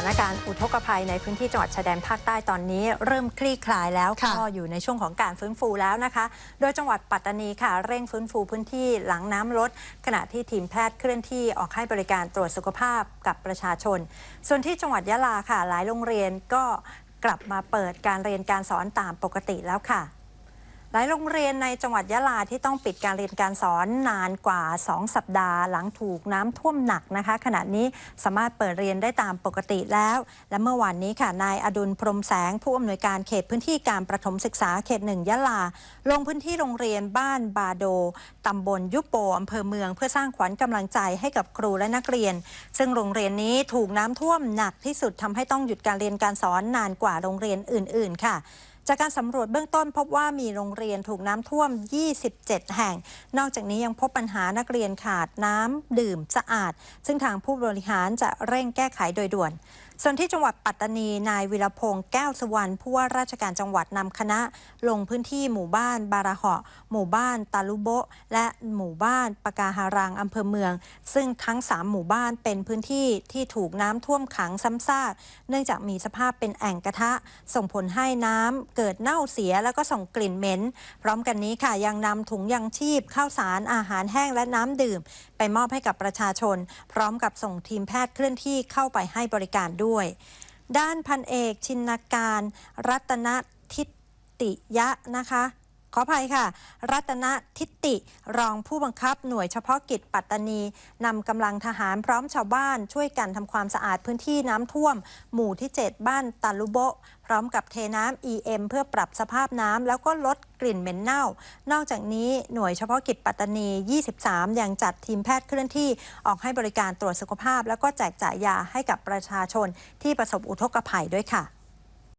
านการณ์อุทกภัยในพื้นที่จังหวัดชายแดนภาคใต้ตอนนี้ เริ่มคลี่คลายแล้วค่ะก็อยู่ในช่วงของการฟื้นฟูแล้วนะคะ โดยจังหวัดปัตตานีค่ะ เร่งฟื้นฟูพื้นที่หลังน้ำลด ขณะที่ทีมแพทย์เคลื่อนที่ออกให้บริการตรวจสุขภาพกับประชาชน ส่วนที่จังหวัดยะลาค่ะ หลายโรงเรียนก็กลับมาเปิดการเรียนการสอนตามปกติแล้วค่ะ หลายโรงเรียนในจังหวัดยะลาที่ต้องปิดการเรียนการสอนนานกว่า 2 สัปดาห์ หลังถูกน้ำท่วมหนักนะคะ ขณะนี้สามารถเปิดเรียนได้ตามปกติแล้ว และเมื่อวานนี้ค่ะนายอดุลพรมแสง ผู้อำนวยการเขตพื้นที่การประถมศึกษาเขตหนึ่งยะลา ลงพื้นที่โรงเรียนบ้านบาโดตำบลยุโปอำเภอเมือง เพื่อสร้างขวัญกำลังใจให้กับครูและนักเรียน ซึ่งโรงเรียนนี้ถูกน้ำท่วมหนักที่สุดทำให้ต้องหยุดการเรียนการสอนนานกว่าโรงเรียนอื่น ๆ ค่ะ จากการสำรวจเบื้องต้นพบว่ามีโรงเรียนถูกน้ำท่วม 27 แห่ง นอกจากนี้ยังพบปัญหานักเรียนขาดน้ำดื่มสะอาด ซึ่งทางผู้บริหารจะเร่งแก้ไขโดยด่วน ส่วนที่จังหวัดปัตตานี นายวิรพงษ์แก้วสุวรรณผู้ว่าราชการจังหวัดนำคณะ ลงพื้นที่หมู่บ้านบาราเหะหมู่บ้านตาลุโบะและหมู่บ้านปากาหารังอำเภอเมือง ซึ่งทั้ง 3 หมู่บ้านเป็นพื้นที่ที่ถูกน้ำท่วมขังซ้ำซากเนื่องจากมีสภาพเป็นแอ่งกระทะ ส่งผลให้น้ำเกิดเน่าเสียแล้วก็ส่งกลิ่นเหม็น พร้อมกันนี้ค่ะยังนำถุงยังชีพข้าวสารอาหารแห้งและน้ำดื่ม ไปมอบให้กับประชาชน พร้อมกับส่งทีมแพทย์เคลื่อนที่เข้าไปให้บริการด้วยด้านพันเอกชินการรัตนทิติยะนะคะ ขออภัยค่ะ รัตนทิติรองผู้บังคับหน่วยเฉพาะกิจปัตตานีนำกำลังทหารพร้อมชาวบ้าน ช่วยกันทำความสะอาดพื้นที่น้ำท่วม หมู่ที่ 7 บ้านตาลุโบพร้อมกับเทน้ำ EM เพื่อปรับสภาพน้ำแล้วก็ลดกลิ่นเหม็นเน่า นอกจากนี้หน่วยเฉพาะกิจปัตตานี 23 ยังจัดทีมแพทย์เคลื่อนที่ออกให้บริการตรวจสุขภาพ แล้วก็แจกจ่ายยาให้กับประชาชนที่ประสบอุทกภัยด้วยค่ะ